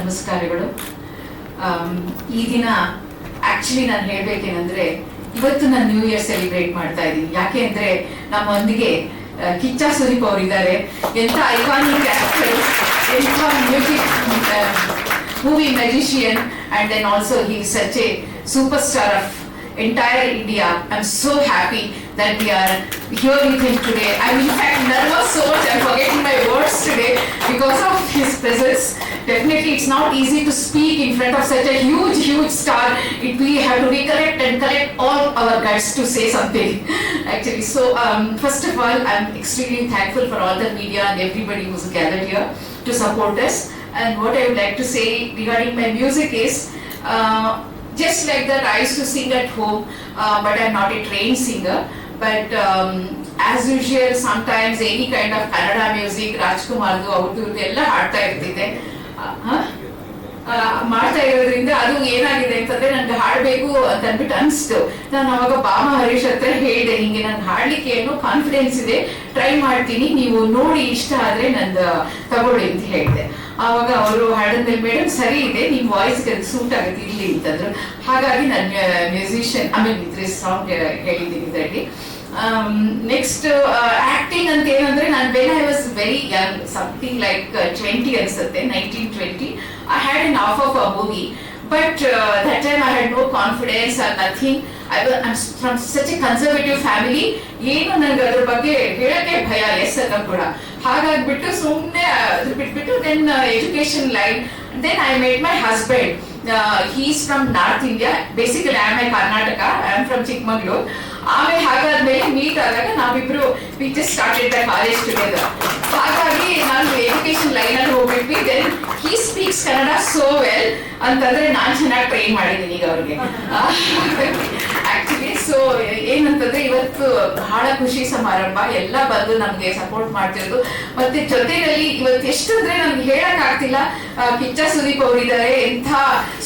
ನಮಸ್ಕಾರಗಳು ಈ ದಿನ ಆಕ್ಚುಲಿ ನಾನು ಹೇಳ್ಬೇಕೇನಂದ್ರೆ, ಇವತ್ತು ನಾನು ನ್ಯೂ ಇಯರ್ ಸೆಲಿಬ್ರೇಟ್ ಮಾಡ್ತಾ ಇದ್ದೀನಿ ಯಾಕೆ ಅಂದ್ರೆ, ನಮ್ಮೊಂದಿಗೆ ಕಿಚ್ಚಾ ಸುದೀಪ್ ಅವರಿದ್ದಾರೆ. ಎಂತ ಐಕಾನಿಕ್ ಎಂತ music movie magician and then also he such a superstar of India I am so happy. That we are here with him today. I'm in fact nervous so much I'm forgetting my words today because of his presence. Definitely it's not easy to speak in front of such a huge, huge star. It we have to recollect and collect all our guts to say something. Actually, so um, first of all, I'm extremely thankful for all the media and everybody who's gathered here to support us. And what I would like to say regarding my music is. Uh, just like that, I used to sing at home, uh, but I'm not a trained singer. But um, as usual, sometimes any kind of Kannada music, ರಾಜ್ಕುಮಾರ್ದು ಅವ್ರದ್ದು ಎಲ್ಲ ಹಾಡ್ತಾ ಇರ್ತಿದ್ದೆ. ಮಾಡ್ತಾ ಇರೋದ್ರಿಂದ ಅದು ಏನಾಗಿದೆ ಅಂತಂದ್ರೆ ನನ್ಗೆ ಹಾಡ್ಬೇಕು ಅಂತ ಅಂದ್ಬಿಟ್ಟು ಅನ್ಸ್ತು. ನಾನು ಅವಾಗ ಬಾಮ ಹರೀಶ್ ಹತ್ರ ಹೇಳಿದೆ ಹಿಂಗೆ ನಾನು ಹಾಡ್ಲಿಕ್ಕೆ ಏನೋ ಕಾನ್ಫಿಡೆನ್ಸ್ ಇದೆ ಟ್ರೈ ಮಾಡ್ತೀನಿ ನೀವು ನೋಡಿ ಇಷ್ಟ ಆದ್ರೆ ನಂದು ತಗೊಳ್ಳಿ ಅಂತ ಹೇಳಿದೆ. ಆವಾಗ ಅವರು ಹಾಡಿದ್ಮೇಲೆ ಮೇಡಮ್ ಸರಿ ಇದೆ ನಿಮ್ ಅದು ಸೂಟ್ ಆಗುತ್ತೆ ಇಲ್ಲಿ ಅಂತಂದ್ರು. ಹಾಗಾಗಿ ನಾನು ಮ್ಯೂಸಿಷಿಯನ್ ಆಮೇಲೆ ಇದ್ರೆ ಸಾಂಗ್ ಹೇಳಿದ್ದೀನಿ ಇದರಲ್ಲಿ. ನೆಕ್ಸ್ಟ್ ಆಕ್ಟಿಂಗ್ ಅಂತ ಏನಂದ್ರೆ ನಾನು when I was very young something like twenty ಅನ್ಸುತ್ತೆ nineteen twenty I had an offer of a movie but that time I had no confidence or nothing I from such a conservative family ಏನು ನನಗೆ ಅದ್ರ ಬಗ್ಗೆ ಹೇಳಕ್ಕೆ ಭಯ S ಅನ್ನೋ ಕೂಡ. ಹಾಗಾಗ್ಬಿಟ್ಟು ಸುಮ್ಮನೆ ಅದ್ರ ಬಿಟ್ಬಿಟ್ಟು then education line then I made my husband he's from north India basically I my Karnataka I am from Chikmagalur ಆಮೇಲೆ ಹಾಗಾದ್ಮೇಲೆ ಮೀಟ್ ಆದಾಗ ನಾವಿಬ್ರು we just started the college together ಹಾಗಾಗಿ ನಾನು ಎಜುಕೇಶನ್ ಲೈನ್ ಅಲ್ಲಿ ಹೋಗ್ಬಿಟ್ವಿ then he speaks Kannada so well ಅಂತಂದ್ರೆ ನಾನು ಚೆನ್ನಾಗಿ ಟ್ರೈನ್ ಮಾಡಿದ್ದೀನಿ ಈಗ ಅವ್ರಿಗೆ. ಸೊ ಏನಂತಂದ್ರೆ ಇವತ್ತು ಬಹಳ ಖುಷಿ ಸಮಾರಂಭ. ಎಲ್ಲ ಬಂದು ನಮ್ಗೆ ಸಪೋರ್ಟ್ ಮಾಡ್ತಿರೋದು. ಮತ್ತೆ ಜೊತೆಯಲ್ಲಿ ಇವತ್ತು ಎಷ್ಟು ಅಂದ್ರೆ ನಮ್ಗೆ ಹೇಳಕ್ ಆಗ್ತಿಲ್ಲ. ಕಿಚ್ಚ ಸುದೀಪ್ ಅವರಿದ್ದಾರೆ. ಎಂಥ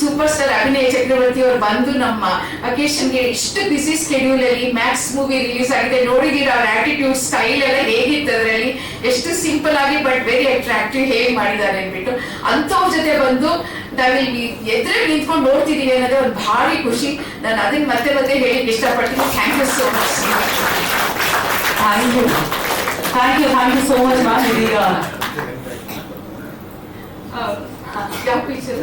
ಸೂಪರ್ ಸ್ಟಾರ್ ಅಭಿನಯ ಚಕ್ರವರ್ತಿ ಅವರು ಬಂದು ನಮ್ಮ ಅಕೇಶನ್ಗೆ ಇಷ್ಟು ಬಿಸಿ ಸ್ಕೆಡ್ಯೂಲ್ ಅಲ್ಲಿ ಮ್ಯಾಕ್ಸ್ ಮೂವಿ ರಿಲೀಸ್ ಆಗಿದೆ. ನೋಡಿದೀರ ಅವ್ರ ಆಟಿಟ್ಯೂಡ್ ಸ್ಟೈಲ್ ಎಲ್ಲ ಹೇಗಿತ್ತು ಅದರಲ್ಲಿ? ಎಷ್ಟು ಸಿಂಪಲ್ ಆಗಿ ಬಟ್ ವೆರಿ ಅಟ್ರಾಕ್ಟಿವ್ ಹೇಗೆ ಮಾಡಿದ್ದಾರೆ ಅಂದ್ಬಿಟ್ಟು. ಅಂಥವ್ರ ಜೊತೆ ಬಂದು ನಾವಿಲ್ಲಿ ಎದುರು ನಿಂತ್ಕೊಂಡು ನೋಡ್ತಿದೀವಿ ಅನ್ನೋದೇ ಒಂದು ಭಾರಿ ಖುಷಿ. ನಾನು ಅದನ್ನ ಮತ್ತೆ ಮತ್ತೆ ಹೇಳಿಕ್ಕೆ ಇಷ್ಟಪಡ್ತೀನಿ. Thank you so much thank you thank you thank you so much ma'am ಇದೀಗ ಯಾವ ಪಿಕ್ಚರ್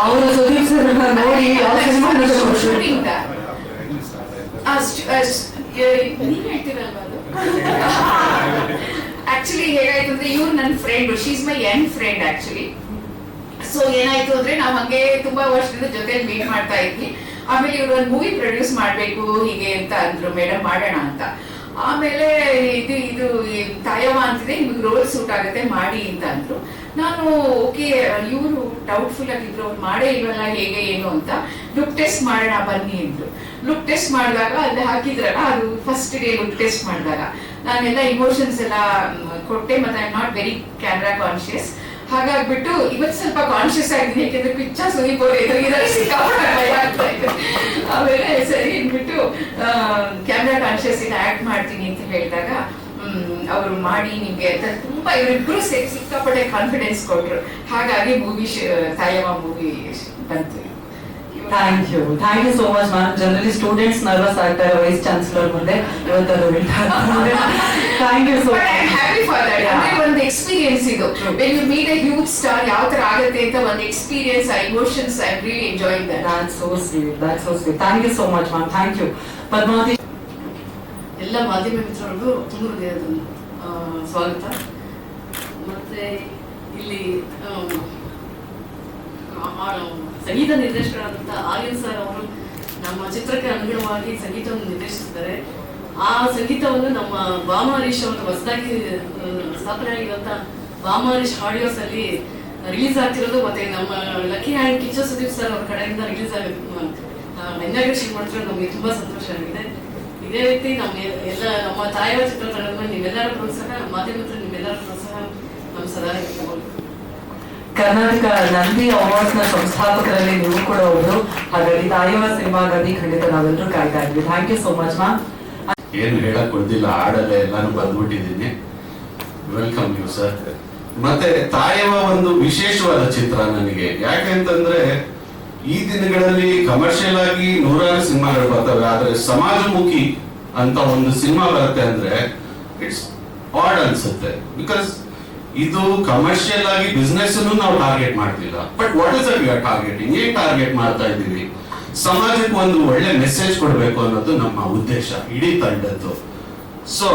ಅವರು ಸುದೀಪ್ ಸರ್ ನೋಡಿ ಯಾವ ಸಿನಿಮಾ ಶೂಟಿಂಗ್ ನೀವ್ ಹೇಳ್ತೀರಲ್ವಾ ಅದು? ಆಕ್ಚುಲಿ ಹೇಗಾಯ್ತು ಅಂದ್ರೆ ಇವ್ರು ನನ್ನ friend she's my young friend actually so ಏನಾಯ್ತು ಅಂದ್ರೆ ನಾವ್ ಹಂಗೆ ತುಂಬಾ ವರ್ಷದಿಂದ ಜೊತೆ ಮೀಟ್ ಮಾಡ್ತಾ ಇದ್ವಿ. ಆಮೇಲೆ ಇವ್ರು ಒಂದು ಮೂವಿ ಪ್ರೊಡ್ಯೂಸ್ ಮಾಡ್ಬೇಕು, ಹೀಗೆ ಅಂತ ಅಂದ್ರು. ಮೇಡಮ್ ಮಾಡೋಣ ಅಂತ. ಆಮೇಲೆ ಇದು ಇದು ತಾಯವ ಅಂತಿದೆ, ನಿಮ್ಗೆ ರೋಲ್ ಸೂಟ್ ಆಗುತ್ತೆ, ಮಾಡಿ ಅಂತ ಅಂದ್ರು. ನಾನು ಓಕೆ ಇವರು ಡೌಟ್ಫುಲ್ ಆಗಿದ್ರು, ಅವ್ರು ಮಾಡೇ ಇಲ್ವಲ್ಲ, ಹೇಗೆ, ಏನು ಅಂತ. ಲುಕ್ ಟೆಸ್ಟ್ ಮಾಡೋಣ, ಬನ್ನಿ ಅಂದ್ರು. ಲುಕ್ ಟೆಸ್ಟ್ ಮಾಡಿದಾಗ ಅಲ್ಲಿ ಹಾಕಿದ್ರಲ್ಲ, ಅದು ಫಸ್ಟ್ ಡೇ ಲುಕ್ ಟೆಸ್ಟ್ ಮಾಡಿದಾಗ. ನಾನೆಲ್ಲ ಇಮೋಷನ್ಸ್ ಎಲ್ಲ ಕೊಟ್ಟೆ ಮತ್ತೆ I not very camera conscious ಹಾಗಾಗ್ಬಿಟ್ಟು ಇವತ್ತು ಸ್ವಲ್ಪ ಕಾನ್ಶಿಯಸ್ ಆಗಿದ್ದೀನಿ, ಯಾಕೆಂದ್ರೆ ಪಿಚ್ಚ ಸುದೀಪ್ ಅವ್ರು ಎದುರಿಗಿದ್ದಾರೆ ಸಿಕ್ಕಾಪಟ್ಟೆ ಆಮೇಲೆ ಸರಿ ಅಂದ್ಬಿಟ್ಟು ಕ್ಯಾಮ್ರಾ ಕಾನ್ಶಿಯಸ್ ಇಂದ ಆಕ್ಟ್ ಮಾಡ್ತೀನಿ ಅಂತ ಹೇಳಿದಾಗ ಅವರು ಮಾಡಿ ನಿಮಗೆ ಅಂತ ತುಂಬಾ ಇವರಿಬ್ರು ಸೇರಿ ಸಿಕ್ಕಾಪಟ್ಟೆ ಕಾನ್ಫಿಡೆನ್ಸ್ ಕೊಟ್ರು. ಹಾಗಾಗಿ ಮೂವಿ ತಾಯಮ್ಮ ಮೂವಿ ಬಂತು. Thank you thank you so much ma'am generally students nervous ಆಗ್ತಾರೆ ವೈಸ್ ಚಾನ್ಸಲರ್ ಮುಂದೆ. ಇವತ್ತು ಅದು thank you so But I'm much happy for that. ಅಂದ್ರೆ ಒಂದು ಎಕ್ಸ್ಪೀರಿಯನ್ಸ್ ಇದು. When you meet a huge star ಯಾವ ತರ ಆಗುತ್ತೆ ಅಂತ ಒಂದು ಎಕ್ಸ್ಪೀರಿಯನ್ಸ್ ಆ emotions I really enjoying that that so sweet that so sweet thank you so much ma'am thank you Padmavathi ಎಲ್ಲ ಮಾಧ್ಯಮ ಮಿತ್ರರಿಗೂ ತುಂಬ ಹೃದಯದ ಸ್ವಾಗತ. ಮತ್ತೆ ಇಲ್ಲಿ ಸಂಗೀತ ನಿರ್ದೇಶಕರಾದಂತಹ ಆರ್ಯನ್ ಸರ್ ಅವರು ನಮ್ಮ ಚಿತ್ರಕ್ಕೆ ಅನುಗುಣವಾಗಿ ಸಂಗೀತವನ್ನು ನಿರ್ದೇಶಿಸಿದ್ದಾರೆ ಆ ಸಂಗೀತವನ್ನು ನಮ್ಮ ಬಾಮಹರೀಶ್ ಅವರು ಹೊಸದಾಗಿ ಸ್ಥಾಪನೆ ಆಗಿರುವಂತಹ ಬಾಮ ಹರೀಶ್ ಆಡಿಯೋಸ್ ಅಲ್ಲಿ ರಿಲೀಸ್ ಆಗ್ತಿರೋದು ಮತ್ತೆ ನಮ್ಮ lucky hand Kiccha Sudeep sir ಅವ್ರ ಕಡೆಯಿಂದ ರಿಲೀಸ್ ಆಗಿ ಇನಾಗ್ರೇಷನ್ ಮಾಡ್ತಿರೋದು ನಮಗೆ ತುಂಬಾ ಸಂತೋಷ ಆಗಿದೆ ಇದೇ ರೀತಿ ನಮ್ಮ ಎಲ್ಲ ನಮ್ಮ ತಾಯಿಯ ಚಿತ್ರತಂಡದ ನಿಮ್ಮೆಲ್ಲರ ಪ್ರೋತ್ಸಾಹ ಮಾಧ್ಯಮದ ನಿಮ್ಮೆಲ್ಲರ ಪ್ರೋತ್ಸಾಹ ನಮ್ಮ ಸದಾ ಇರ್ಬೋದು. ಕರ್ನಾಟಕ ನಂದಿ ಅವಾರ್ಡ್ಸ್ನ ಸಂಸ್ಥಾಪಕರಲ್ಲಿ ನೀವು ಕೂಡ ಒಬ್ರು. ಹಾಗಾಗಿ ತಾಯಿಯವ ಸಿನಿಮಾಗಾಗಿ ಖಂಡಿತ ನಾವೆಲ್ಲರೂ ಕಾಯ್ತಾ ಇದ್ವಿ. ಥ್ಯಾಂಕ್ ಯು ಸೋ ಮಚ್ ಮಾ ಏನು ಹೇಳಕ್ ಕೊಡ್ದಿಲ್ಲ ಹಾಡಲ್ಲೇ ಎಲ್ಲಾನು ಬಂದ್ಬಿಟ್ಟಿದ್ದೀನಿ. ವೆಲ್ಕಮ್ ಯು ಸರ್ ಮತ್ತೆ ತಾಯವ ಒಂದು ವಿಶೇಷವಾದ ಚಿತ್ರ ನನಗೆ. ಯಾಕೆಂತಂದ್ರೆ, ಈ ದಿನಗಳಲ್ಲಿ ಕಮರ್ಷಿಯಲ್ ಆಗಿ ನೂರಾರು ಸಿನಿಮಾಗಳು ಬರ್ತವೆ. ಆದ್ರೆ ಸಮಾಜಮುಖಿ ಅಂತ ಒಂದು ಸಿನಿಮಾ ಬರುತ್ತೆ ಅಂದ್ರೆ ಇಟ್ಸ್ ಆಡ್ ಅನ್ಸುತ್ತೆ. ಬಿಕಾಸ್ ಇದು ಕಮರ್ಷಿಯಲ್ ಆಗಿ ಬಿಸ್ನೆಸ್ ನಾವು ಟಾರ್ಗೆಟ್ ಮಾಡ್ತಿಲ್ಲ. But what is are targeting ಏನ್ ಟಾರ್ಗೆಟ್ ಮಾಡ್ತಾ ಇದ್ದೀವಿ? ಸಮಾಜಕ್ಕೆ ಒಂದು ಒಳ್ಳೆ ಮೆಸೇಜ್ ಕೊಡಬೇಕು ಅನ್ನೋದು ನಮ್ಮ ಉದ್ದೇಶ. ಇಡೀ ತಂಡದ್ದು. ಸೊ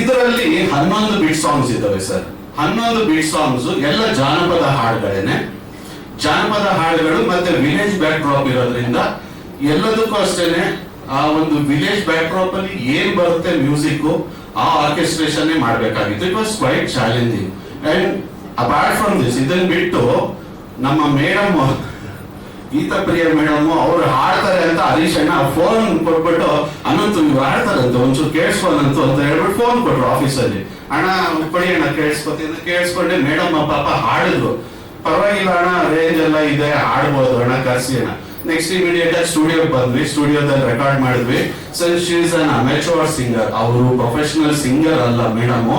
ಇದರಲ್ಲಿ ಹನ್ನೊಂದು ಬಿಟ್ ಸಾಂಗ್ಸ್ ಇದಾವೆ ಸರ್. ಹನ್ನೊಂದು ಬಿಟ್ ಸಾಂಗ್ಸ್ ಎಲ್ಲ ಜಾನಪದ ಹಾಡುಗಳೇನೆ. ಜಾನಪದ ಹಾಡುಗಳು ಮತ್ತೆ ವಿಲೇಜ್ ಬ್ಯಾಕ್ ಡ್ರಾಪ್ ಇರೋದ್ರಿಂದ ಎಲ್ಲದಕ್ಕೂ ಅಷ್ಟೇನೆ, ಆ ಒಂದು ವಿಲೇಜ್ ಬ್ಯಾಕ್ ಡ್ರಾಪ್ ಅಲ್ಲಿ ಏನ್ ಬರುತ್ತೆ ಮ್ಯೂಸಿಕ್ ಆ ಆರ್ಕೆಸ್ಟ್ರೇಷನ್ ಮಾಡಬೇಕಾಗಿತ್ತು. It was quite challenging and apart from this ಇದನ್ನ ಬಿಟ್ಟು ನಮ್ಮ ಮೇಡಮ್ ಗೀತಾ ಪ್ರಿಯ ಮೇಡಮ್ ಅವ್ರು ಹಾಡ್ತಾರೆ ಅಂತ ಹರೀಶ್ ಅಣ್ಣ ಫೋನ್ ಕೊಟ್ಬಿಟ್ಟು ಅನಂತು ಇವ್ರು ಹಾಡ್ತಾರಂತ, ಒಂಚೂರು ಕೇಳಿಸ್ಕೊನಂತು ಅಂತ ಹೇಳ್ಬಿಟ್ಟು ಫೋನ್ ಕೊಟ್ರು ಆಫೀಸಲ್ಲಿ ಅಣ್ಣ ಕೊಡಿ ಅಣ್ಣ ಕೇಳಿಸ್ಕೊತೀನಿ ಕೇಳಿಸ್ಕೊಂಡೆ, ಮೇಡಮ್ ಪಾಪ ಹಾಡಿದ್ರು. ಪರವಾಗಿಲ್ಲ ಅಣ್ಣ ರೇಂಜ್ ಎಲ್ಲ ಇದೆ, ಹಾಡ್ಬೋದು ಅಣ್ಣ, ಕರ್ಸಿ ಅಣ್ಣ. ನೆಕ್ಸ್ಟ್ ಇಮಿಡಿಯೇಟ್ ಆಗಿ ಸ್ಟುಡಿಯೋಗೆ ಬಂದ್ವಿ ಸ್ಟುಡಿಯೋದಲ್ಲಿ ರೆಕಾರ್ಡ್ ಮಾಡಿದ್ವಿ. Sir she's an amateur singer ಅವರು ಪ್ರೊಫೆಷನಲ್ ಸಿಂಗರ್ ಅಲ್ಲ ಮೇಡಮ್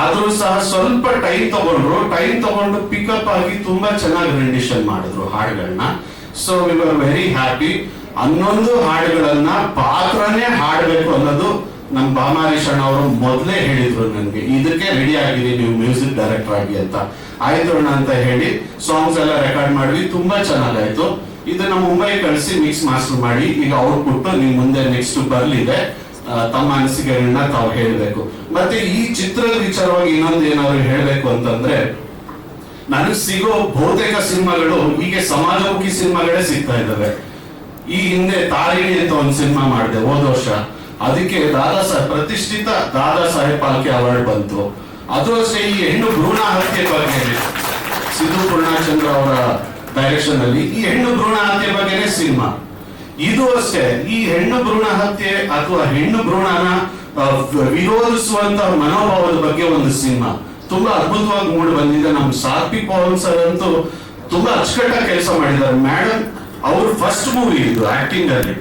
ಆದ್ರೂ ಸಹ ಸ್ವಲ್ಪ ಟೈಮ್ ತಗೊಂಡ್ರು. ಟೈಮ್ ತಗೊಂಡು ಪಿಕಪ್ ಆಗಿ ತುಂಬಾ ಚೆನ್ನಾಗಿ ರೆಂಡಿಷನ್ ಮಾಡಿದ್ರು ಹಾಡುಗಳನ್ನ so we are very happy ಹನ್ನೊಂದು ಹಾಡುಗಳನ್ನ ಪಾತ್ರನೇ ಹಾಡಬೇಕು ಅನ್ನೋದು ನಮ್ ಬಾಮಾರೀಶಣ್ಣ ಅವರು ಮೊದಲೇ ಹೇಳಿದ್ರು ನನ್ಗೆ. ಇದಕ್ಕೆ ರೆಡಿ ಆಗಿದೆ ನೀವು ಮ್ಯೂಸಿಕ್ ಡೈರೆಕ್ಟರ್ ಆಗಿ ಅಂತ. ಆಯ್ತು ಅಂತ ಹೇಳಿ ಸಾಂಗ್ಸ್ ಎಲ್ಲ ರೆಕಾರ್ಡ್ ಮಾಡಿದ್ವಿ. ತುಂಬಾ ಚೆನ್ನಾಗಾಯ್ತು. ಇದನ್ನ ಮುಂಬೈ ಕಳಿಸಿ ಮಿಕ್ಸ್ ಮಾಸ್ಟರ್ ಮಾಡಿ, ಈಗ ಔಟ್ಪುಟ್ ನೀವು ಮುಂದೆ ನೆಕ್ಸ್ಟ್ ಬರ್ಲಿದೆ. ತಮ್ಮ ಅನಿಸಿಕೆಗಳನ್ನ ತಾವು ಹೇಳಬೇಕು. ಮತ್ತೆ ಈ ಚಿತ್ರದ ವಿಚಾರವಾಗಿ ಇನ್ನೊಂದು ಏನಾದ್ರು ಹೇಳಬೇಕು ಅಂತಂದ್ರೆ, ನನಗೆ ಸಿಗೋ ಬಹುತೇಕ ಸಿನಿಮಾಗಳು ಹೀಗೆ ಸಮಾಜಮುಖಿ ಸಿನಿಮಾಗಳೇ ಸಿಗ್ತಾ ಇದ್ದಾವೆ. ಈ ಹಿಂದೆ ತಾರಿಣಿ ಅಂತ ಒಂದು ಸಿನಿಮಾ ಮಾಡಿದೆ ಹೋದ ವರ್ಷ. ಅದಕ್ಕೆ ದಾದಾ ಸಾಹೇಬ್ ಪ್ರತಿಷ್ಠಿತ ದಾದಾ ಸಾಹೇಬ್ ಪಾಲ್ಕೆ ಅವಾರ್ಡ್ ಬಂತು. ಅದು ಅಷ್ಟೇ, ಈ ಹೆಣ್ಣು ಭ್ರೂಣ ಹತ್ಯೆ ಬಗ್ಗೆ ಸಿದ್ದು ಪೂರ್ಣಚಂದ್ರ ಅವರ ಡೈರೆಕ್ಷನ್ ಅಲ್ಲಿ ಈ ಹೆಣ್ಣು ಭ್ರೂಣ ಹತ್ಯೆ ಬಗ್ಗೆನೇ ಸಿನಿಮಾ. ಇದು ಅಷ್ಟೇ, ಈ ಹೆಣ್ಣು ಭ್ರೂಣ ಹತ್ಯೆ ಅಥವಾ ಹೆಣ್ಣು ಭ್ರೂಣನ ವಿರೋಧಿಸುವಂತ ಮನೋಭಾವದ ಬಗ್ಗೆ ಒಂದು ಸಿನಿಮಾ. ತುಂಬಾ ಅದ್ಭುತವಾಗಿ ಮೂಡಿ ಬಂದಿದೆ. ನಮ್ ಸಾತ್ವಿ ಪವನ್ ಸರ್ ಅಂತೂ ತುಂಬಾ ಅಚ್ಚುಕಟ್ಟಾಗಿ ಕೆಲಸ ಮಾಡಿದ್ದಾರೆ. ಮೇಡಮ್ ಅವ್ರ ಫಸ್ಟ್ ಮೂವಿ ಇದು ಆಕ್ಟಿಂಗ್ ಅಲ್ಲಿ.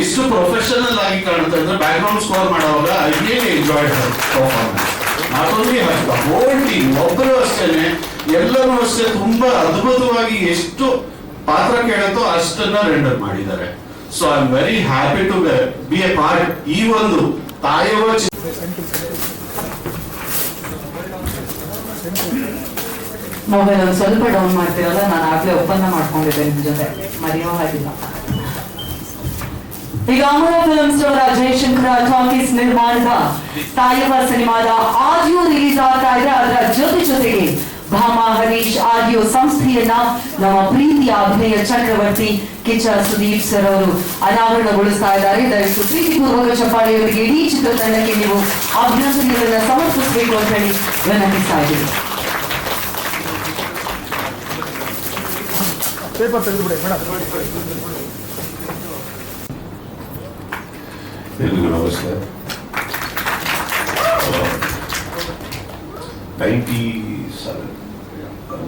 ಎಷ್ಟು ಪ್ರೊಫೆಷನಲ್ ಆಗಿ ಕಾಣುತ್ತೆ ಅಂದ್ರೆ ಬ್ಯಾಕ್ ಗ್ರೌಂಡ್ ಸ್ಕೋರ್ ಮಾಡುವಾಗ ಎಂಜಾಯ್ಡ್ ಪರ್ಫಾರ್ಮೆನ್ಸ್ ನಾಟ್ ಅಷ್ಟ ಹೋಲ್ ಟೀಮ್ ಒಬ್ಬರು ಅಷ್ಟೇನೆ, ಎಲ್ಲರೂ ಅಷ್ಟೇ ತುಂಬಾ ಅದ್ಭುತವಾಗಿ ಎಷ್ಟು ಪಾತ್ರ ಕೇಳುತ್ತೋ ಅಷ್ಟನ್ನ ರೆಂಡರ್ ಮಾಡಿದ್ದಾರೆ. So I am very happy to be a part ಈ ಒಂದು ತಾಯವ ಮೊಬೈಲ್ ಒಂದು ಸ್ವಲ್ಪ ಡೌನ್ ಮಾಡ್ತೀರಲ್ಲ? ನಾನು ಆಗ್ಲೇ ಒಪ್ಪಂದ ಮಾಡ್ಕೊಂಡಿದ್ದೆ ನಿಮ್ ಜೊತೆ. ಮರೆಯೋ ಹಾಗಿಲ್ಲ. ಈಗ ಅಮರ ಫಿಲ್ಮ್ಸ್ ಅವರ ಜಯಶಂಕರ ಟಾಕೀಸ್ ನಿರ್ಮಾಣದ ತಾಯವ ಸಿನಿಮಾದ ಆಡಿಯೋ ರಿಲೀಸ್ ಆಗ್ತಾ ಇದೆ ಅದರ ಜೊತೆ ಜೊತೆಗೆ ಭಾಮಾ ಹರೀಶ್ ಆಡಿಯೋ ಸಂಸ್ಥೆಯನ್ನ ನಮ್ಮ ಪ್ರೀತಿಯ ಅಭಿನಯ ಚಕ್ರವರ್ತಿ ಕಿಚ್ಚ ಸುದೀಪ್ ಸರ್ ಅವರು ಅನಾವರಣಗೊಳಿಸ್ತಾ ಇದ್ದಾರೆ ದಯವಿಟ್ಟು ಪ್ರೀತಿಪೂರ್ವಕ ಚಪ್ಪಾಳೆಯವರಿಗೆ ಇಡೀ ಚಿತ್ರತಂಡಕ್ಕೆ ನೀವು ಅಭಿನಂದನೆಗಳನ್ನ ಸಮರ್ಪಿಸಬೇಕು ಅಂತ ಹೇಳಿ ವಿನಂತಿಸ್ತಾ ಇದ್ದೀವಿ ಪೇಪರ್ ತೆಗೆದುಬಿಡಿ, ಮೇಡಮ್. ಎಲ್ರಿಗೂ ನಮಸ್ತೆ ninety seven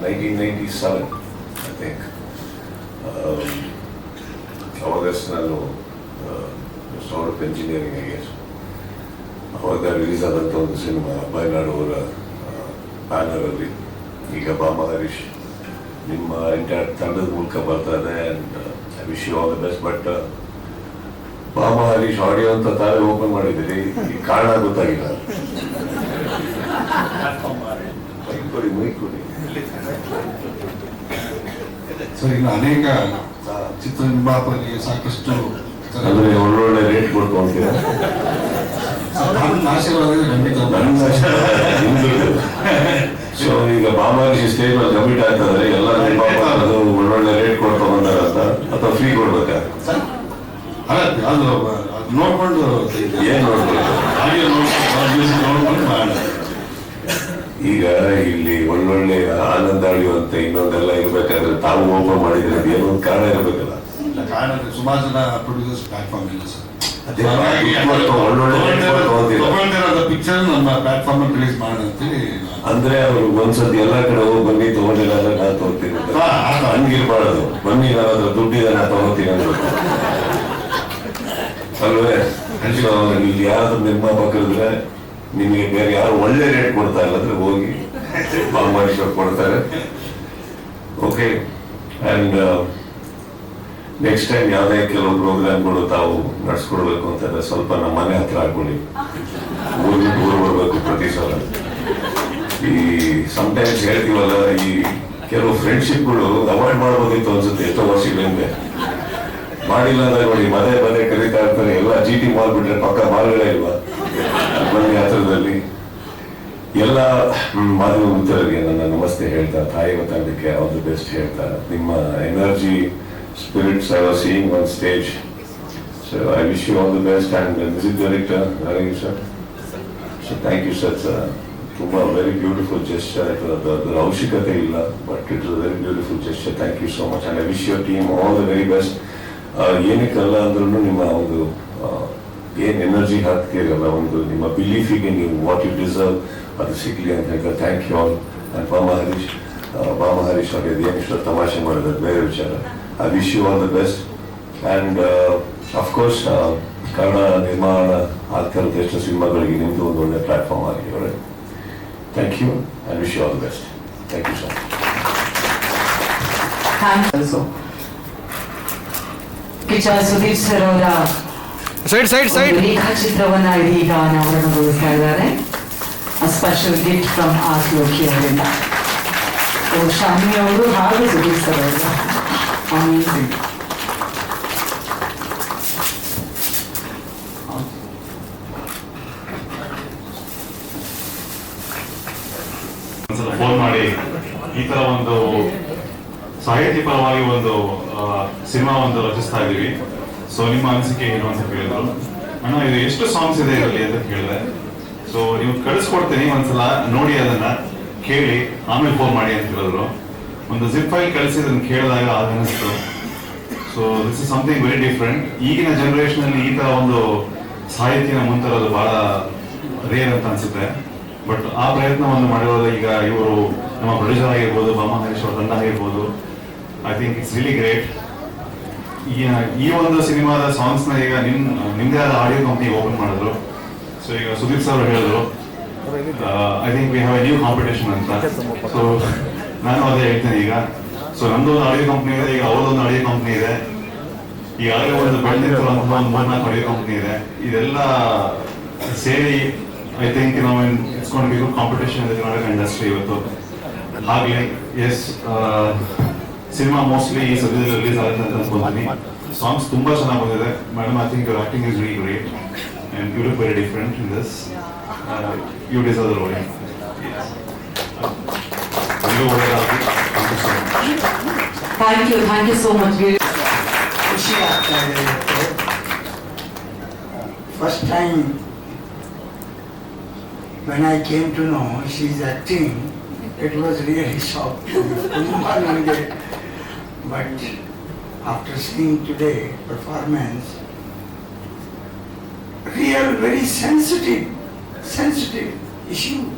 nineteen ninety seven I think ಅವಾಗ ನಾನು start off engineering I guess ಅವಾಗ ರಿಲೀಸ್ ಆದಂಥ ಒಂದು ಸಿನಿಮಾ ಬಯನಾಡು ಅವರ ಬ್ಯಾನರಲ್ಲಿ ಈಗ ಬಾಮ ಹರೀಶ್ ನಿಮ್ಮ ಎಂಟೈರ್ ತಂಡದ ಮೂಲಕ ಬರ್ತಾ ಇದೆ and I wish you all the best but Bama Harish audio ಅಂತ ತಾವೇ ಓಪನ್ ಮಾಡಿದ್ದೀರಿ ಈ ಕಾರಣ ಗೊತ್ತಾಗಿಲ್ಲ. ಸೊ ಇನ್ನು ಅನೇಕ ಚಿತ್ರ ನಿರ್ಮಾಪಕರಿಗೆ ಸಾಕಷ್ಟು ಅಂದ್ರೆ ಒಳ್ಳೊಳ್ಳೆ ರೇಟ್ ಕೊಡ್ಕೊಂತೀರ ಸೊ ಈಗ ಸ್ಟೇಜ್ ಮೇಲೆ ಕಮಿಟ್ ಆಯ್ತಂದ್ರೆ ಎಲ್ಲ ನಿರ್ಮಾಪಕರು ಒಳ್ಳೊಳ್ಳೆ ರೇಟ್ ಕೊಡ್ತಾ ಬಂದಾರ ಅಂತ ಅಥವಾ ಫ್ರೀ ಕೊಡ್ಬೇಕಾ? ಅಲ್ಲ ಅದು ಅದು ನೋಡ್ಕೊಂಡು ಏನು ಹಾಗೆ ನೋಡ್ಕೊಂಡು ಈಗ ಇಲ್ಲಿ ಒಳ್ಳೊಳ್ಳೆ ಆನಂದ ಅಂತ ಇನ್ನೊಂದೆಲ್ಲ ಇರ್ಬೇಕಾದ್ರೆ ತಾವು ಓಪನ್ ಮಾಡಿದ್ರೆ ಏನೊಂದು ಏನೋ ಒಂದು ಕಾರಣ ಇರ್ಬೇಕಲ್ಲ. ಕಾರಣ ಸುಮಾರು ಜನ ಪ್ರೊಡ್ಯೂಸರ್ಸ್ ಪ್ಲಾಟ್ಫಾರ್ಮ್ ಇಲ್ಲ ಸರ್. ಪಿಕ್ಚರ್ ನಮ್ಮ ಪ್ಲಾಟ್ಫಾರ್ಮ್ ರಿಲೀಸ್ ಮಾಡಂತೇಳಿ ಅಂದ್ರೆ ಅವರು ಒಂದ್ಸತಿ ಎಲ್ಲಾ ಕಡೆ ಹೋಗಿ ಬನ್ನಿ ತಗೊಂಡಿಲ್ಲ ಅಂದ್ರೆ ನಾನು ತಗೋತೀನಿ. ಹಂಗಿರ್ಬಾರ್ದು. ಬನ್ನಿ ನಾನು ದುಡ್ಡಿದೆ ತಗೋತೀನಿ ಅನ್ಬೇಕು ಅಲ್ವೇ? ಸೊ ಇಲ್ಲಿ ಯಾರಾದ್ರೂ ನಿರ್ಮಾಪಕರಿದ್ರೆ ನಿಮಗೆ ಬೇರೆ ಯಾರು ಒಳ್ಳೆ ರೇಟ್ ಕೊಡ್ತಾ ಇಲ್ಲ ಅಂದ್ರೆ ಹೋಗಿ ಬಾಲಮಹೇಶ್ವರ್ ಕೊಡ್ತಾರೆ. ಓಕೆ ಆ್ಯಂಡ್ ನೆಕ್ಸ್ಟ್ ಟೈಮ್ ಯಾವುದೇ ಕೆಲವು ಪ್ರೋಗ್ರಾಮ್ಗಳು ತಾವು ನಡ್ಸ್ಕೊಡ್ಬೇಕು ಅಂತಂದ್ರೆ ಸ್ವಲ್ಪ ನಮ್ಮ ಮನೆ ಹತ್ರ ಹಾಕೊಳ್ಳಿ ಊರಿಗೆ ದೂರ ಬರಬೇಕು ಪ್ರತಿ ಸಲ. ಈ ಸಮಟೈಮ್ಸ್ ಹೇಳ್ತೀವಲ್ಲ, ಈ ಕೆಲವು ಫ್ರೆಂಡ್ಶಿಪ್ಗಳು ಅವಾಯ್ಡ್ ಮಾಡ್ಬೋದಿತ್ತು ಅನ್ಸುತ್ತೆ, ಎಷ್ಟೋ ವರ್ಷಗಳಿಂದ. ಮಾಡಿಲ್ಲ ಅಂದ್ರೆ ನೋಡಿ ಮನೆ ಮನೆ ಕರೀತಾ ಇರ್ತಾರೆ. ಎಲ್ಲ ಜಿ ಟಿ ಮಾಲ್ ಬಿಟ್ರೆ ಪಕ್ಕ ಮಾಲ್ಗಳೇ ಇಲ್ವಾ? ಮನೆ ಹತ್ರದಲ್ಲಿ. ಎಲ್ಲ ಮಾಧ್ಯಮ ಮಿತ್ರರಿಗೆ ನನ್ನ ನಮಸ್ತೆ ಹೇಳ್ತಾ, ತಾಯಿ ಮಾತಾಡಲಿಕ್ಕೆ ಆಲ್ ದಿ ಬೆಸ್ಟ್ ಹೇಳ್ತಾ. ನಿಮ್ಮ energy spirits I was seeing on stage so I wish you all the best and music director Naresh sir so thank you sir sir ತುಂಬ ವೆರಿ ಬ್ಯೂಟಿಫುಲ್ ಜೆಸ್ಚರ್ ಅದರ ಅವಶ್ಯಕತೆ ಇಲ್ಲ but it is very beautiful gesture thank you so much and I wish your team all the very best ಏನಕ್ಕಲ್ಲ ಅಂದ್ರೂ ನಿಮ್ಮ ಒಂದು ಏನು energy ಹಾಕ್ತೀರಲ್ಲ ಒಂದು ನಿಮ್ಮ ಬಿಲೀಫಿಗೆ ನೀವು ವಾಟ್ ಯು ಡಿಸರ್ವ್ ಅದು ಸಿಗ್ಲಿ ಅಂತ ಹೇಳ್ತಾರೆ ಥ್ಯಾಂಕ್ ಯು ಆಲ್ ಅಂಡ್ ಬಾಮ ಹರೀಶ್ ಬಾಮ ಹರೀಶ್ ಅವ್ರಿಗೆ ಏನು ತಮಾಷೆ ಮಾಡಿದ್ರೆ ಬೇರೆ ವಿಚಾರ. I wish you all the best and of course Kannada ನಿರ್ಮಾಣ ಆಗ್ತಾ ಇರೋದು ಎಷ್ಟು ಸಿನಿಮಾಗಳಿಗೆ ನಿಮ್ಮದು ಒಂದು ಒಳ್ಳೆ ಪ್ಲಾಟ್ಫಾರ್ಮ್ ಆಗಿದೆ ಅವರೇ thank you I wish you all the best thank you sir Sudeep sir ಅವರ ಸೈಡ್ ಸೈಡ್ ಸೈಡ್. ರೇಖಾಚಿತ್ರವನ್ನ ಇದೀಗ ಅನಾವರಣಗೊಳಿಸ್ತಾ ಇದ್ದಾರೆ. Special gift from R Loki ಅವರಿಂದ. ಓ, ಶಾಮಿ ಅವರು ಹಾಗೂ ಸುದೀಪ್ ಸರ್ ಅವರು ಫೋನ್ ಮಾಡಿ ಈ ತರ ಒಂದು ಸಾಹಿತ್ಯ ಪರವಾಗಿ ಒಂದು ಸಿನಿಮಾ ಒಂದು ರಚಿಸ್ತಾ ಇದೀವಿ ಸೊ ನಿಮ್ಮ ಅನಿಸಿಕೆ ಏನು ಅಂತ ಕೇಳಿದ್ರು. ಅಣ್ಣ, ಇದು ಎಷ್ಟು ಸಾಂಗ್ಸ್ ಇದೆ ಇದರಲ್ಲಿ ಅಂತ ಕೇಳಿದೆ. ಸೊ ನೀವು ಕಳಿಸ್ಕೊಡ್ತೀನಿ ಒಂದ್ಸಲ. ನೋಡಿ ಅದನ್ನ. ಕೇಳಿ. ಆಮೇಲೆ ಫೋನ್ ಮಾಡಿ ಅಂತ ಹೇಳಿದ್ರು. ಒಂದು ಜಿಪ್ ಫೈಲ್ ಕಳಿಸಿ ಅದನ್ನ ಕೇಳಿದಾಗ ಆಗ ಅನಿಸ್ತು so this is something very different ಈಗಿನ ಜನರೇಷನ್ ಅಲ್ಲಿ ಈ ತರ ಒಂದು ಸಾಹಿತ್ಯನ ಮುಂತರೋದು ಬಹಳ ರೇರ್ ಅಂತ ಅನ್ಸುತ್ತೆ. ಬಟ್ ಆ ಪ್ರಯತ್ನವನ್ನು ಮಾಡಿರೋದು ಈಗ ಇವರು ನಮ್ಮ ಪ್ರೊಡ್ಯೂಸರ್ ಆಗಿರ್ಬೋದು, ಬಾಮ ಅವ್ರ ತಂಡ ಆಗಿರ್ಬೋದು. I think it's really great ಈ ಒಂದು ಸಿನಿಮಾದ ಸಾಂಗ್ಸ್ನ ಈಗ ನಿಮ್ ನಿಮ್ದೇ ಆದ ಆಡಿಯೋ ಕಂಪ್ನಿ ಓಪನ್ ಮಾಡಿದ್ರು. ಸೊ ಈಗ ಸುದೀಪ್ ಸರ್ ಹೇಳಿದ್ರು. I think we have a new competition ಅಂತ. ಸೊ ನಾನು ಅದೇ ಹೇಳ್ತೇನೆ ಈಗ. ಸೊ ನಮ್ದು ಒಂದು ಆಡಿಯೋ ಕಂಪ್ನಿ ಇದೆ ಈಗ ಅವ್ರದೊಂದು ಆಡಿಯೋ ಕಂಪ್ನಿ ಇದೆ. ಈಗಾಗಲೇ ಒಂದು ಬೆಳೆದಿರುವಂತಹ ಒಂದು ಮೂರ್ನಾಲ್ಕು ಆಡಿಯೋ ಕಂಪ್ನಿ ಇದೆ. ಇದೆಲ್ಲ ಸೇರಿ ಐ ಥಿಂಕ್ ನಾವು ಗುಡ್ ಕಾಂಪಿಟೇಷನ್ ಇದೆ ಕನ್ನಡ ಇಂಡಸ್ಟ್ರಿ ಇವತ್ತು. ಹಾಗೆ ಎಸ್ ಸಿನಿಮಾ ಮೋಸ್ಟ್ಲಿ ಈ ಸದ್ಯದಲ್ಲಿ ರಿಲೀಸ್ ಆಗುತ್ತೆ ಅಂತ ಅನ್ಕೊಂತೀನಿ ಸಾಂಗ್ಸ್ ತುಂಬಾ ಚೆನ್ನಾಗಿ ಬಂದಿದೆ madam I think your acting is very great and you look very different in this you deserve the role ಎಲ್ಲರೂ ಒಳ್ಳೆಯದಾಗಲಿ thank you so much thank you thank you so much ಖುಷಿ ಆಗ್ತಾ ಇದೆ ಇವತ್ತು first time when I came to know she is acting it was But after seeing today performance, real very sensitive, sensitive issue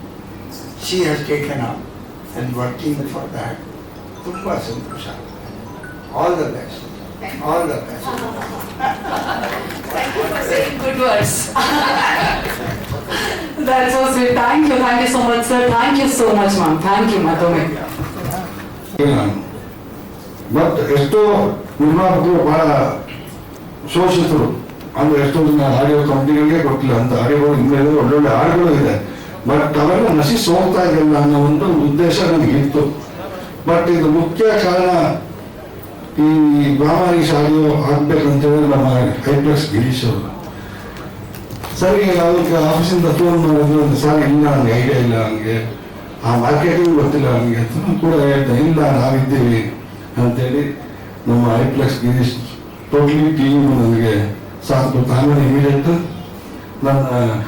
she has taken up and working for that. Tumba Santosham. All the best. All the best. Thank you for saying good words. That's so sweet. Thank you. Thank you so much, sir. Thank you so much, ma'am. Thank you, Madhumi. Yeah. But ಎಷ್ಟೋ ನಿರ್ಮಾಪಕರು ಬಹಳ ಶೋಷಿತರು. ಅಂದ್ರೆ ಎಷ್ಟೋ ಜನ audio ಕಂಪ್ನಿಗಳಿಗೆ ಗೊತ್ತಿಲ್ಲ. ಅಂತ ಆಡಿಯೋಗಳು ಹಿಂದೆ ಒಳ್ಳೊಳ್ಳೆ ಹಾಡುಗಳು ಇದೆ. ಬಟ್ ಅವೆಲ್ಲ ನಶಿಸಿ ಹೋಗ್ತಾ ಇದೆಯಲ್ಲ ಅನ್ನೋ ಒಂದು ಉದ್ದೇಶ ನನಗಿತ್ತು ಬಟ್ ಇದು ಮುಖ್ಯ ಕಾರಣ ಈ ಬ್ರಾಹ್ಮಣಿ ಆಡಿಯೋ ಆಗ್ಬೇಕಂತ ಹೇಳಿ ನಮ್ಮ ಹೈಪ್ಲೆಕ್ಸ್ ಗಿರೀಶ್ ಅವರು. ಸರಿ ಅದಕ್ಕೆ ಆಫೀಸಿಂದ ಫೋನ್ ಮಾಡಿದ್ರು ಒಂದು ಸಾರಿ, ಇಲ್ಲ ನನಗೆ ಐಡಿಯಾ ಇಲ್ಲ ನನಗೆ ಆ ಮಾರ್ಕೆಟಿಂಗ್ ಗೊತ್ತಿಲ್ಲ ನನಗೆ ಕೂಡ ಹೇಳ್ದೆ, ಇಲ್ಲ, ನಾವಿದ್ದೀವಿ. ಅಂತೇಳಿ ನಮ್ಮ ಐಪ್ಲೆಕ್ಸ್ ಗಿರೀಶ್ ಟೋಟ್ಲಿ ಟೀಮ್ ನನಗೆ ಕೊಟ್ಟು ಆಮೇಲೆ ಇಮಿಡಿಯೇಟ್ ನನ್ನ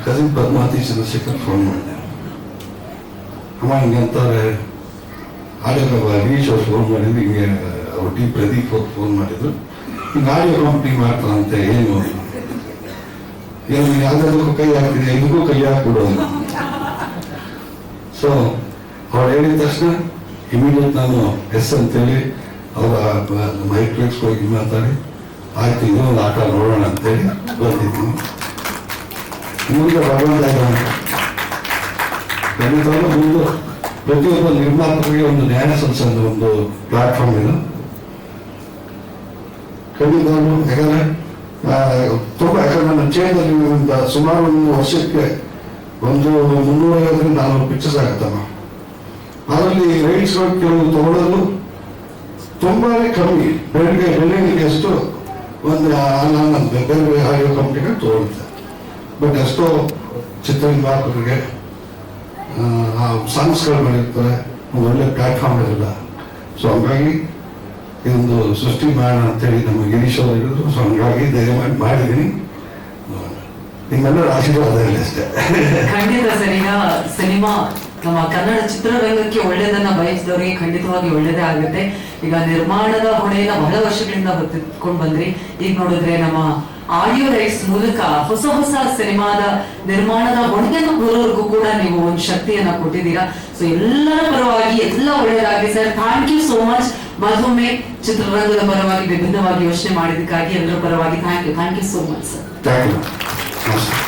ಕಸಿನ್ ಪದ್ಮಾತಿ ಚಂದ್ರಶೇಖರ್ ಫೋನ್ ಮಾಡಿದೆ. ಅಮ್ಮ ಹಿಂಗೆ ಅಂತಾರೆ ಆಡಿಯೋ ಗಿರೀಶ್ ಅವ್ರು ಫೋನ್ ಮಾಡಿದ್ರು. ಹಿಂಗೆ ಅವ್ರ ಟಿ ಪ್ರದೀಪ್ ಅವ್ರು ಫೋನ್ ಮಾಡಿದ್ರು. ಹಿಂಗೆ ಆಡಿಯೋ ಕಂಪ್ನಿ ಮಾಡ್ತಾರಂತೆ ಏನು ಏನು ಯಾವ್ದಾದ್ರು ಕೈ ಹಾಕಿದೆ ಇದಕ್ಕೂ ಕೈ ಹಾಕ್ಬಿಡು. ಸೊ ಅವ್ರು ಹೇಳಿದ ತಕ್ಷಣ ಇಮಿಡಿಯೇಟ್ ನಾನು ಎಸ್ ಅಂತೇಳಿ ಅವರ ಮೈಕ್ಲೆಕ್ಸ್ ಹೋಗಿ ಮಾತಾಡಿ. ಆಯ್ತು ಒಂದು ಆಟ ನೋಡೋಣ ಅಂತೇಳಿ ಬಂದಿದ್ದೀನಿ. ಮುಂದೆ ಭಗವಂತ ಮುಂದೆ ಪ್ರತಿಯೊಬ್ಬ ನಿರ್ಮಾಪಕರಿಗೆ ಒಂದು ನ್ಯಾಯ ಸಲ್ಲಿಸೋದು ಒಂದು ಪ್ಲಾಟ್ಫಾರ್ಮ್ ಇದು. ಖಂಡಿತವಾಗ್ಲೂ, ಯಾಕಂದ್ರೆ ತುಂಬ, ಯಾಕಂದ್ರೆ ನನ್ನ ಚೇಂಜಲ್ಲಿ ಸುಮಾರು ಒಂದು ವರ್ಷಕ್ಕೆ ಒಂದು ಮುನ್ನೂರೈವತ್ತರಿಂದ ನಾಲ್ಕು ಪಿಕ್ಚರ್ಸ್ ಆಗುತ್ತಮ್ಮ. ಅದರಲ್ಲಿ ರೈಟ್ಸ್ಗಳು ಕೆಲವು ತಗೊಳ್ಳೋದು ತುಂಬಾನೇ ಕಮ್ಮಿ. ಬೆಳಿಗ್ಗೆ ಬೆಳಿಗ್ಗೆ ಎಷ್ಟು? ಒಂದು ನಾನು ಹಾಗೆ ಕಂಪ್ನಿಗೆ ತೋರುತ್ತೆ ಬಟ್ ಎಷ್ಟೋ ಚಿತ್ರ ಆ ಸಾಂಗ್ಸ್ಗಳು ಬೆಳೆಯುತ್ತಾರೆ ಒಳ್ಳೆ ಪ್ಲಾಟ್ಫಾರ್ಮ್ ಇರಲ್ಲ. ಸೊ ಹಂಗಾಗಿ ಇದೊಂದು ಸೃಷ್ಟಿ ಮಾಡೋಣ ಅಂತೇಳಿ ನಮ್ಮ ಗಿರೀಶ್ ಅವರು ಹೇಳಿದ್ರು. ಸೊ ಹಂಗಾಗಿ ದಯಮಾಡಿ ಮಾಡಿ ಮಾಡಿದ್ದೀನಿ. ನಿಮ್ಮೆಲ್ಲರ ಆಶೀರ್ವಾದ ಇರಲಿ ಅಷ್ಟೇ. ಖಂಡಿತ ಸರ್. ಈಗ ಸಿನಿಮಾ ನಮ್ಮ ಕನ್ನಡ ಚಿತ್ರರಂಗಕ್ಕೆ ಒಳ್ಳೇದನ್ನ ಬಯಸಿದವರಿಗೆ ಖಂಡಿತವಾಗಿ ಒಳ್ಳೇದೇ ಆಗುತ್ತೆ. ಈಗ ನಿರ್ಮಾಣದ ಹೊಣೆಯನ್ನ ಬಹಳ ವರ್ಷಗಳಿಂದ ಹೊತ್ತಿಟ್ಕೊಂಡು ಬಂದ್ರಿ. ಈಗ ನೋಡಿದ್ರೆ ನಮ್ಮ ಆಡಿಯೋ ರೈಟ್ಸ್ ಮೂಲಕ ಹೊಸ ಹೊಸ ಸಿನಿಮಾದ ನಿರ್ಮಾಣದ ಹೊಣೆಯನ್ನು ಬರೋರ್ಗೂ ಕೂಡ ನೀವು ಒಂದು ಶಕ್ತಿಯನ್ನ ಕೊಟ್ಟಿದ್ದೀರಾ. ಸೊ ಎಲ್ಲರ ಪರವಾಗಿ, ಎಲ್ಲ ಒಳ್ಳೆಯದಾಗಿ sir. Thank you so much ಮತ್ತೊಮ್ಮೆ ಚಿತ್ರರಂಗದ ಪರವಾಗಿ ವಿಭಿನ್ನವಾಗಿ ಯೋಚನೆ ಮಾಡಿದ್ದಕ್ಕಾಗಿ ಎಲ್ಲರ ಪರವಾಗಿ thank you thank you so much sir